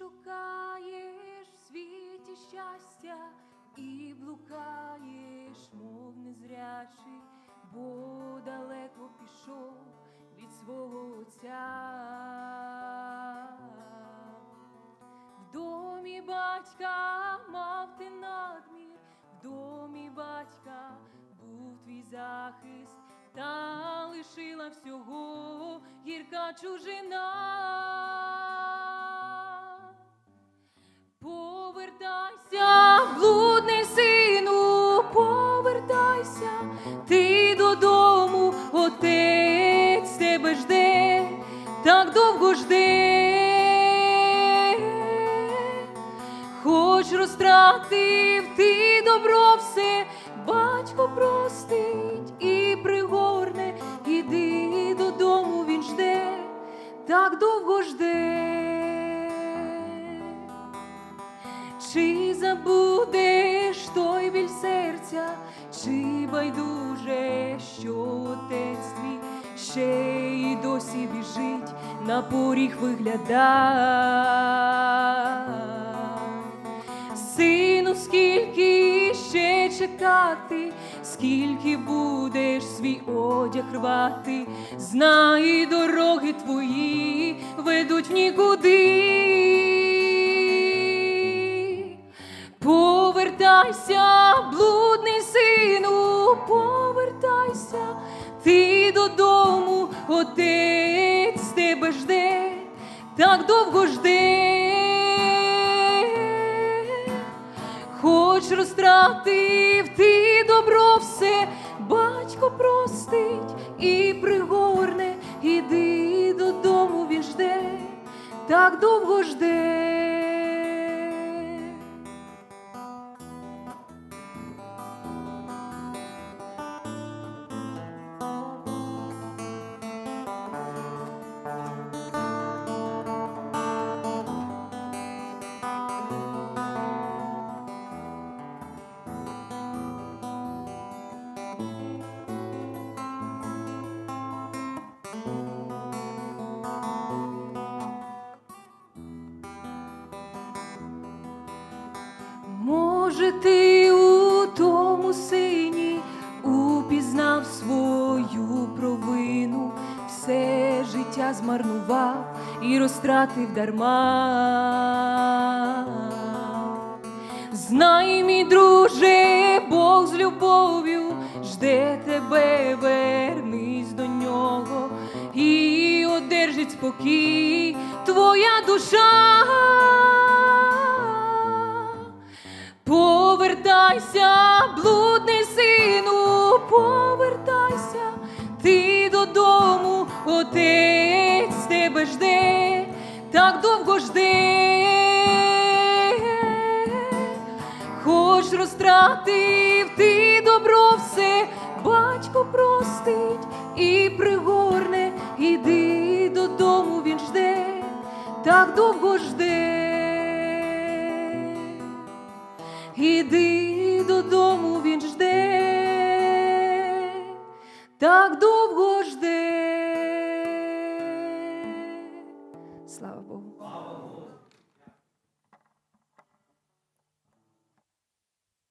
шукаєш в світі щастя і блукаєш, мов незрячий, бо далеко пішов від свого отця. В домі батька мав ти надмір, в домі батька був твій захист, та лишила всього гірка чужина. Так довго жди, Хоч розтратив ти добро все, батько простить і пригорне, на поріг вигляда. Сину, скільки ще чекати, скільки будеш свій одяг рвати, знай дороги твої ведуть в нікуди. Повертайся, блудний сину, повертайся, ти додому, отець тебе жде, так довго жде. Хоч розтратив ти добро все, батько простить і пригорне, іди додому, він жде, так довго жде. І розтратив дарма. Знай, мій друже, Бог з любов'ю жде тебе, вернись до нього і одержить спокій твоя душа. Повертайся, блудний сину, повертайся, ти додому, отець так довго жде, хоч розтратив ти добро все, батько простить і пригорне, іди додому, він жде, так довго жде. Іди додому, він жде, так довго жде. Слава Богу.